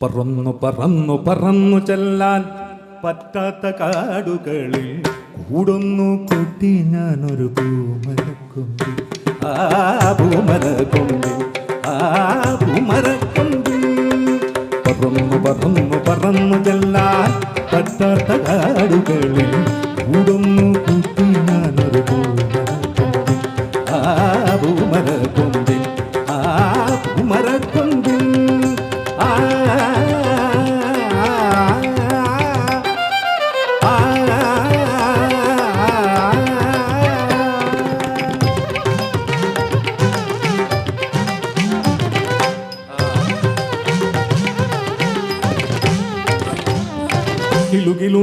പറന്നു പറന്നു പറന്നു ചെല്ലാൻ പറ്റാത്ത കാടുകളിൽ കൂടുന്നു കൂട്ടി. ഞാനൊരു പൂമരക്കൊമ്പിൽ ആ പൂമരക്കൊമ്പിൽ ആ പൂമരക്കൊമ്പിൽ പറന്നു പറന്നു പറന്നു ചെല്ലാൻ പറ്റാത്ത കാടുകളിൽ ആ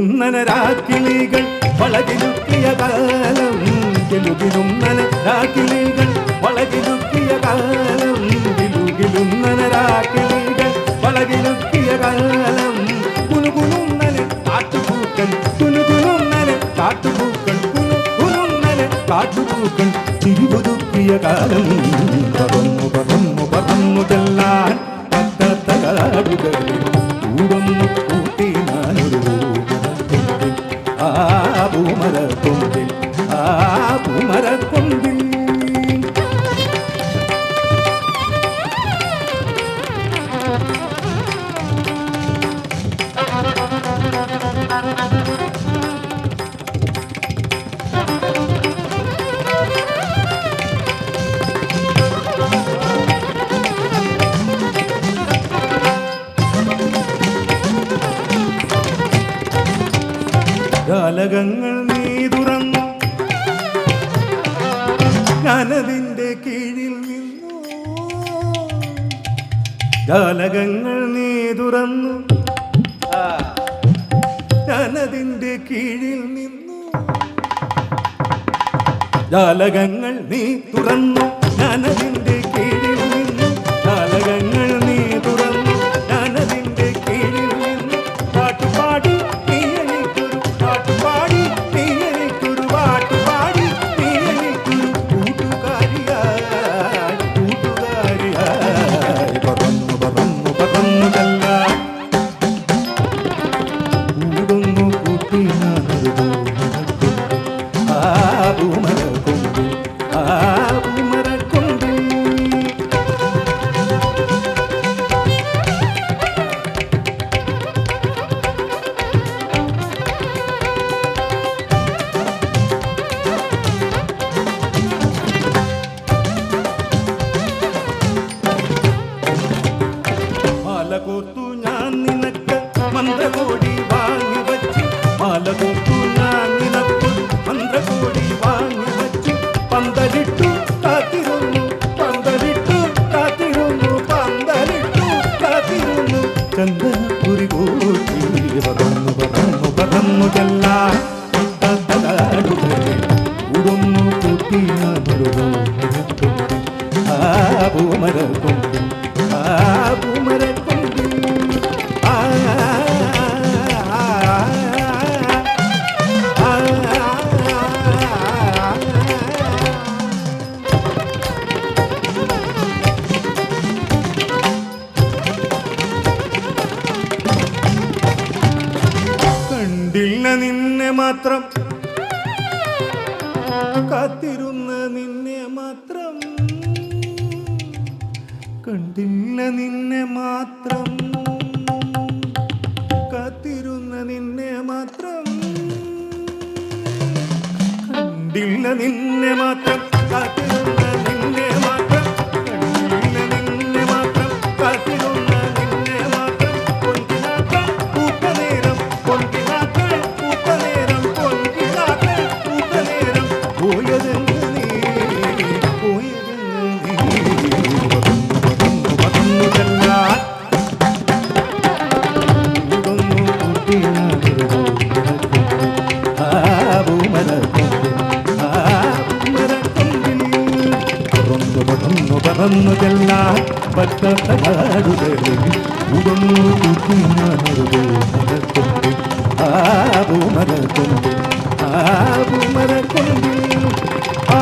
കിലുകിലുന്നനരാക്കിളികൾ വളകിലുക്കിയ കാലം കിലുകിലുന്നനരാക്കിളികൾ വളകിലുക്കിയ കാലം വളകിലുക്കിയ കാട്ടുപൂക്കൾ തിരുപുതുക്കിയ കാലം പറന്നു പറന്നു പറന്നു ചെല്ലാൻ പറ്റാത്ത കാടുകളിൽ കൂടൊന്നു കൂട്ടി ഞാനൊരു പൂമരക്കൊമ്പിൽ. ആ പൂമരക്കൊമ്പിൽ ആ പൂമരക്കൊമ്പിൽ ജാലകങ്ങൾ നീ തുറന്നു. ഞാനതിന്റെ കീഴിൽ നിന്നു. ജാലകങ്ങൾ നീ തുറന്നു. ഞാനതിന്റെ കീഴിൽ നിന്നു. ജാലകങ്ങൾ നീ തുറന്നു. ഞാനതിന്റെ മാല കോർത്തു ഞാൻ നിനക്ക് മന്ത്രകോടി വാങ്ങി വച്ചു. മാലകോത്തു ഞാൻ നിനക്ക് മന്ത്രകോടി വാങ്ങി വച്ചു. പന്തലിട്ടു കാത്തിരുന്നു പന്തലിട്ടു കാത്തിരുന്നു പന്തലിട്ടു കാത്തിരുന്നു. ചന്ദനപ്പുരി കൂട്ടി പറന്നു പറന്നു പറന്നു ചെല്ലാൻ ഉടുന്നു. ആ പൂമരക്കൊമ്പിൽ ആ നിന്നെ മാത്രം. കാത്തിരുന്ന നിന്നെ മാത്രം. കണ്ടില്ല നിന്നെ മാത്രം. കാത്തിരുന്ന നിന്നെ മാത്രം. കണ്ടില്ല നിന്നെ മാത്രം. കാത്തിരുന്ന പറന്നു പറന്നു ചെല്ലാൻ പറ്റാത്ത കാടുകളിൽ ഉടന്നു കൂട്ടി ഞാനൊരു പൂമരക്കൊമ്പിൽ. ആ പൂമരക്കൊമ്പിൽ, ആ പൂമരക്കൊമ്പിൽ. ആ